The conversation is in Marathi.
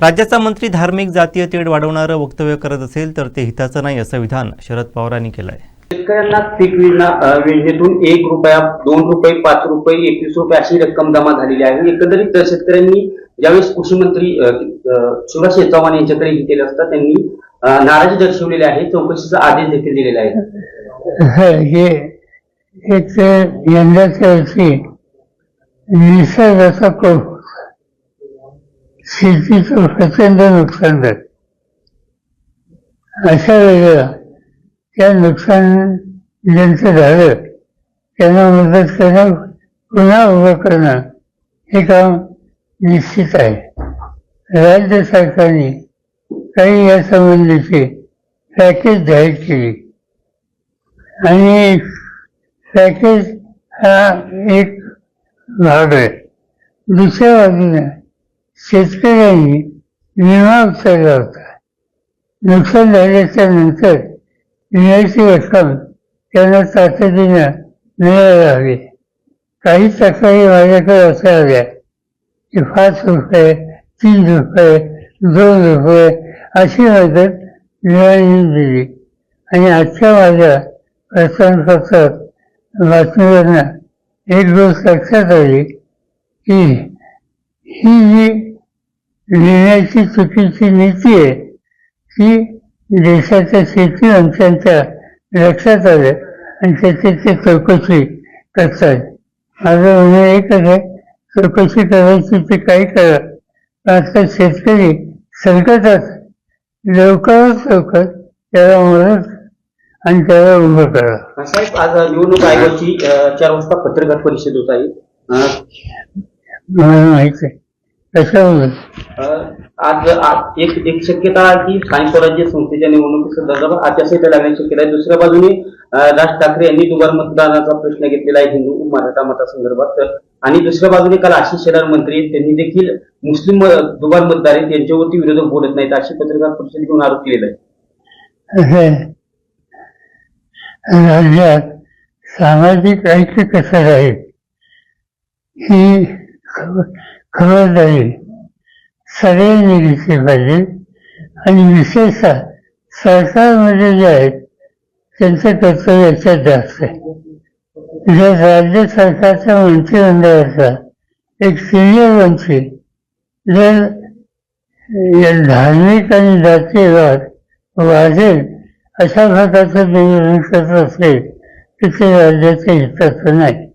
राज्याचा मंत्री धार्मिक जातीय तेढ वाढवणारं वक्तव्य करत असेल तर ते हिताचं नाही असं विधान शरद पवारांनी केलं आहे शेतकऱ्यांना पीक विमा योजनेतून एक रुपया दोन रुपये पाच रुपये एकवीस रुपये अशी रक्कम जमा झालेली आहे. एकंदरीत शेतकऱ्यांनी ज्यावेळेस कृषी मंत्री शिवराज शेठ चव्हाण यांच्याकडे हे केलं असता त्यांनी नाराजी दर्शवलेली आहे चौकशीचा आदेश देखील दिलेला आहे. हे एक यंदाच्या वर्षी निसर्गाचा कोप शेतीचं प्रचंड नुकसान झालं अशा वेळेला त्या नुकसान ज्यांचं झालं त्यांना मदत करणं पुन्हा उभं करणं हे काम निश्चित आहे राज्य सरकारने काही या संबंधीची पॅकेज जाहीर केली आणि पॅकेज हा एक भाग आहे दुसऱ्या बाजूने शेतकऱ्यांनी विमा उचलला होता. नुकसान झाल्याच्यानंतर विम्याची रक्कम त्यांना तातडीनं मिळायला हवी. काही तक्रारी माझ्याकडे असाव्या की पाच रुपये तीन रुपये दोन रुपये अशी मदत विमाने दिली आणि आजच्या माझ्या वर्तमानपत्रात बातमीवरनं एक गोष्ट लक्षात आली की ही जी लिहिण्याची चुकीची नीती आहे ती देशाच्या शेती मंत्र्यांच्या लक्षात आलं आणि त्याची ते चौकशी करतात माझं म्हणणं एकच आहे चौकशी करायची ते काही करा. पण आता शेतकरी संकटात लवकरात लवकर त्याला मदत आणि त्याला उभं करा. साहेब आज निवडणूक आयोगाची चार वाजता पत्रकार परिषद होत आहे. मला माहीत आहे. आज आज एक एक शक्यता आहे की स्थानिक स्वराज्य संस्थेच्या निवडणुकीसंदर्भात आचारसंहिता लागण्याची शक्यता आहे. दुसऱ्या बाजूने अ, राज ठाकरे यांनी दुबार मतदानाचा प्रश्न घेतलेला आहे हिंदू मराठा मतासंदर्भात. तर- आणि दुसऱ्या बाजूने काल आशिष शेलार मंत्री त्यांनी देखील मुस्लिम अ, दुबार मतदार आहेत. यांच्यावरती विरोधक बोलत नाहीत. अशी पत्रकार परिषद घेऊन आरोप केलेला आहे हे राज्यात सामाजिक ऐक्य कसं राहील ही खबरदारी सगळ्यांनी घेतली पाहिजे आणि विशेषतः सरकारमध्ये जे आहेत त्यांचं कर्तव्य याच्यात जास्त आहे जर राज्य सरकारच्या मंत्रिमंडळाचा एक सिनियर मंत्री जर या धार्मिक आणि जातीवाद वाढेल अशा प्रकारचं नियोजन करत असेल तर ते राज्याच्या हिताचं नाही